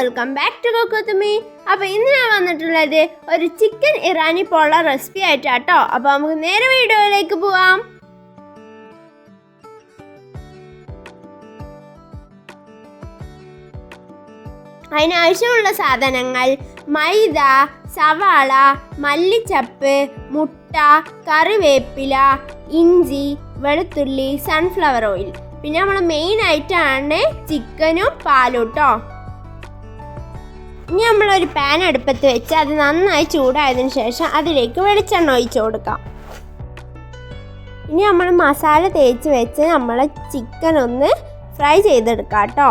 Welcome back to കൊക്കത്തുമി അപ്പോൾ ഇന്ന് ഞാൻ വന്നിട്ടുള്ളത് ഒരു ചിക്കൻ ഇറാനി പോള റെസിപ്പി ആയിട്ടാട്ടോ. അപ്പോൾ നമുക്ക് നേരെ വീഡിയോയിലേക്ക് പോവാം. അതിനാവശ്യമുള്ള സാധനങ്ങൾ മൈദ സവാള മല്ലിച്ചപ്പ് മുട്ട കറിവേപ്പില ഇഞ്ചി വെളുത്തുള്ളി സൺഫ്ലവർ ഓയിൽ പിന്നെ നമ്മൾ മെയിൻ ആയിട്ടാണ് ചിക്കനും പാലും കേട്ടോ ഇനി നമ്മളൊരു പാൻ അടുപ്പത്ത് വെച്ച് അത് നന്നായി ചൂടായതിന് ശേഷം അതിലേക്ക് വെളിച്ചെണ്ണ ഒഴിച്ചു കൊടുക്കാം. ഇനി നമ്മൾ മസാല തേച്ച് വെച്ച് നമ്മൾ ചിക്കൻ ഒന്ന് ഫ്രൈ ചെയ്തെടുക്കാം കേട്ടോ.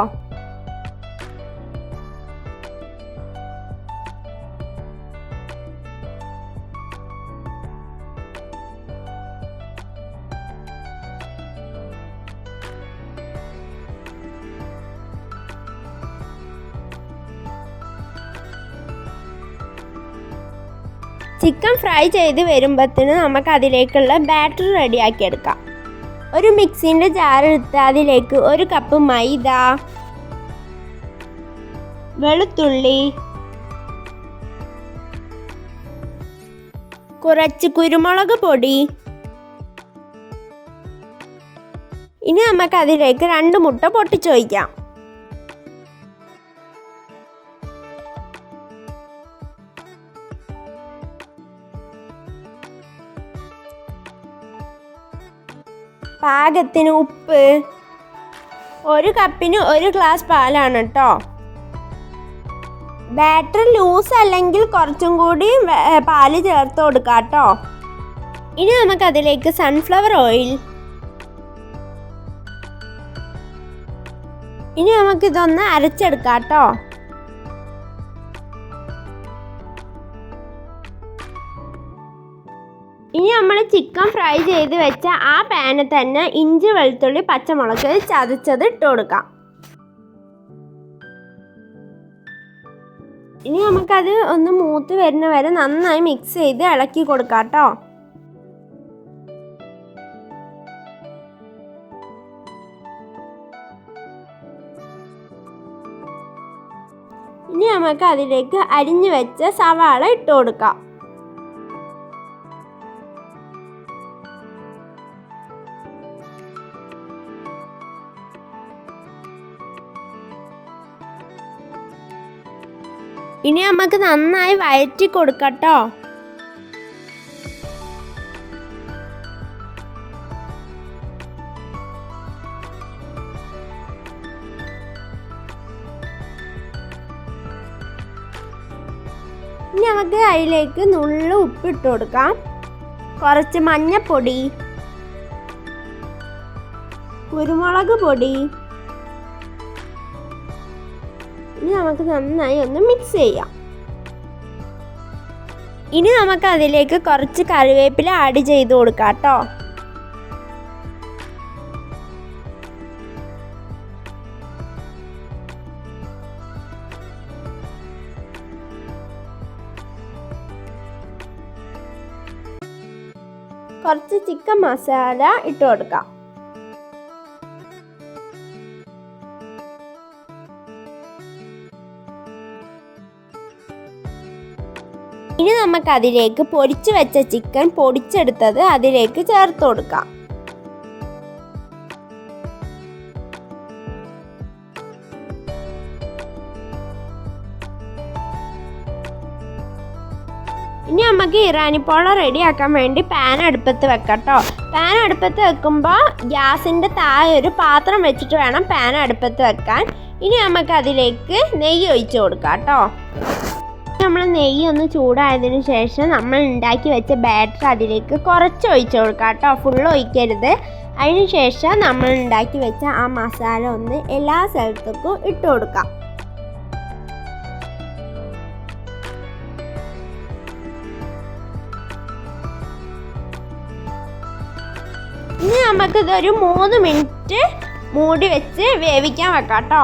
ചിക്കൻ ഫ്രൈ ചെയ്ത് വരുമ്പോഴത്തേന് നമുക്ക് അതിലേക്കുള്ള ബാറ്റർ റെഡിയാക്കി എടുക്കാം ഒരു മിക്സിന്റെ ജാർ എടുത്ത് അതിലേക്ക് ഒരു കപ്പ് മൈദ വെളുത്തുള്ളി കുറച്ച് കുരുമുളക് പൊടി. ഇനി നമുക്ക് അതിലേക്ക് രണ്ട് മുട്ട പൊട്ടിച്ചു പാകത്തിന് ഉപ്പ്. ഒരു കപ്പിന് ഒരു ഗ്ലാസ് പാലാണ് കേട്ടോ ബാറ്റർ ലൂസ് അല്ലെങ്കിൽ കുറച്ചും കൂടി പാൽ ചേർത്ത് കൊടുക്കാം കേട്ടോ ഇനി നമുക്ക് അതിലേക്ക് സൺഫ്ലവർ ഓയിൽ ഇനി നമുക്കിതൊന്ന് അരച്ചെടുക്കാം കേട്ടോ ഇനി നമ്മൾ ചിക്കൻ ഫ്രൈ ചെയ്ത് വെച്ച ആ പാനിൽ തന്നെ ഇഞ്ചി വെളുത്തുള്ളി പച്ചമുളക് ചതച്ചത് ഇട്ട് കൊടുക്കാം. ഇനി നമുക്കത് ഒന്ന് മൂത്ത് വരുന്ന വരെ നന്നായി മിക്സ് ചെയ്ത് ഇളക്കി കൊടുക്കാം കേട്ടോ ഇനി നമുക്ക് അതിലേക്ക് അരിഞ്ഞു വെച്ച സവാള ഇട്ട് കൊടുക്കാം. ഇനി നമുക്ക് നന്നായി വയറ്റി കൊടുക്കട്ടോ. ഇനി നമുക്ക് അതിലേക്ക് നുള്ളു ഉപ്പിട്ട് കൊടുക്കാം. കുറച്ച് മഞ്ഞപ്പൊടി കുരുമുളക് പൊടി ഇനി നമുക്ക് നന്നായി ഒന്ന് മിക്സ് ചെയ്യാം. ഇനി നമുക്ക് അതിലേക്ക് കുറച്ച് കറിവേപ്പില ആഡ് ചെയ്ത് കൊടുക്കാം കേട്ടോ. കുറച്ച് ചിക്കൻ മസാല ഇട്ട് കൊടുക്കാം. ഇനി നമുക്ക് അതിലേക്ക് പൊരിച്ചു വെച്ച ചിക്കൻ പൊടിച്ചെടുത്തത് അതിലേക്ക് ചേർത്ത് കൊടുക്കാം. ഇനി നമുക്ക് ഇറാനി ഇറാനിപ്പോള റെഡിയാക്കാൻ വേണ്ടി പാൻ അടുപ്പത്ത് വെക്കട്ടോ പാൻ അടുപ്പത്ത് വെക്കുമ്പോൾ ഗ്യാസിന്റെ താഴെ ഒരു പാത്രം വെച്ചിട്ട് വേണം പാൻ അടുപ്പത്ത് വെക്കാൻ. ഇനി നമുക്ക് അതിലേക്ക് നെയ്യ് ഒഴിച്ച് കൊടുക്കാം കേട്ടോ നമ്മൾ നെയ്യ് ഒന്ന് ചൂടായതിന് ശേഷം നമ്മൾ ഉണ്ടാക്കി വെച്ച ബാറ്റർ അതിലേക്ക് കുറച്ച് ഒഴിച്ചു കൊടുക്കാം കേട്ടോ. ഫുള്ള് ഒഴിക്കരുത്. അതിന് ശേഷം നമ്മൾ ഉണ്ടാക്കി വെച്ച ആ മസാല ഒന്ന് എല്ലാ സ്ഥലത്തേക്കും ഇട്ട് കൊടുക്കാം. ഇനി നമുക്കിതൊരു മൂന്ന് മിനിറ്റ് മൂടി വെച്ച് വേവിക്കാൻ വെക്കാം കേട്ടോ.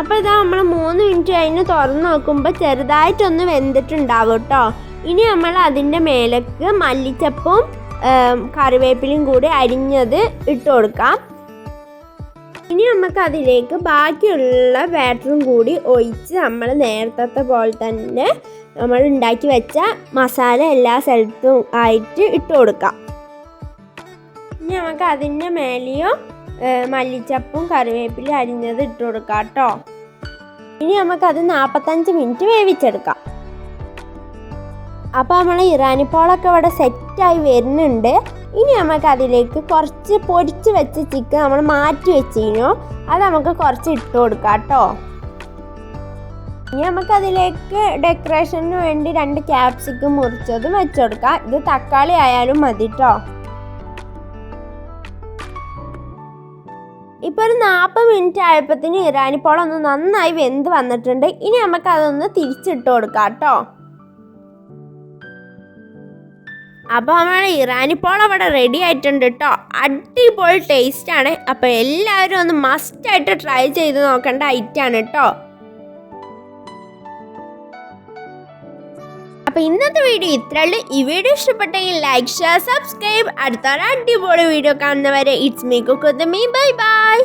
അപ്പോൾ ഇതാ നമ്മൾ മൂന്ന് മിനിറ്റ് കഴിഞ്ഞ് തുറന്ന് നോക്കുമ്പോൾ ചെറുതായിട്ടൊന്ന് വെന്തിട്ടുണ്ടാവും കേട്ടോ ഇനി നമ്മൾ അതിന്റെ മേലേക്ക് മല്ലിച്ചപ്പും കറിവേപ്പിലും കറിവേപ്പിലയും കൂടി അരിഞ്ഞത് ഇട്ട് കൊടുക്കാം. ഇനി നമുക്ക് അതിലേക്ക് ബാക്കിയുള്ള ബാറ്ററും കൂടി ഒഴിച്ച് നമ്മൾ നേരത്തെ പോലെ തന്നെ നമ്മൾ ഉണ്ടാക്കി വെച്ച മസാല എല്ലാ സ്ഥലത്തും ആയിട്ട് ഇട്ട് കൊടുക്കാം. ഇനി നമുക്ക് അതിന്റെ മേലെയോ മല്ലിച്ചപ്പും കറിവേപ്പിലും അരിഞ്ഞത് ഇട്ട് കൊടുക്കാം കേട്ടോ ഇനി നമുക്കത് നാൽപ്പത്തഞ്ച് മിനിറ്റ് വേവിച്ചെടുക്കാം. അപ്പോൾ നമ്മൾ ഇറാനിപ്പോളൊക്കെ ഇവിടെ സെറ്റായി വരുന്നുണ്ട്. ഇനി നമുക്ക് അതിലേക്ക് കുറച്ച് പൊടിച്ച് വെച്ച ചിക്കൻ നമ്മൾ മാറ്റി വെച്ചിരുന്നു. അത് നമുക്ക് കുറച്ച് ഇട്ട് കൊടുക്കാം കേട്ടോ ഇനി നമുക്കതിലേക്ക് ഡെക്കറേഷന് വേണ്ടി രണ്ട് ക്യാപ്സിക്കം മുറിച്ചതും വെച്ചുകൊടുക്കാം ഇത് തക്കാളി ആയാലും മതി കേട്ടോ ഇപ്പോൾ ഒരു നാൽപ്പത് മിനിറ്റ് ആയപ്പത്തിന് ഇറാനിപ്പോളം ഒന്ന് നന്നായി വെന്ത് വന്നിട്ടുണ്ട്. ഇനി നമുക്ക് അതൊന്ന് തിരിച്ചിട്ട് കൊടുക്കാം കേട്ടോ. അപ്പോൾ നമ്മുടെ ഇറാനിപ്പോൾ അവിടെ റെഡി ആയിട്ടുണ്ട് കേട്ടോ. അടിപൊളി ടേസ്റ്റ് ആണ്. അപ്പോൾ എല്ലാവരും ഒന്ന് മസ്റ്റ് ആയിട്ട് ട്രൈ ചെയ്ത് നോക്കേണ്ട ഐറ്റാണ് കേട്ടോ. അപ്പോൾ ഇന്നത്തെ വീഡിയോ ഇത്രയുള്ളൂ ഈ വീഡിയോ ഇഷ്ടപ്പെട്ടെങ്കിൽ ലൈക്ക് ഷെയർ സബ്സ്ക്രൈബ് അടുത്തൊരു അടിപൊളി വീഡിയോ കാണുന്നവരെ ഇറ്റ്സ് മീ കുക്കുത്ത് മീ ബൈ ബൈ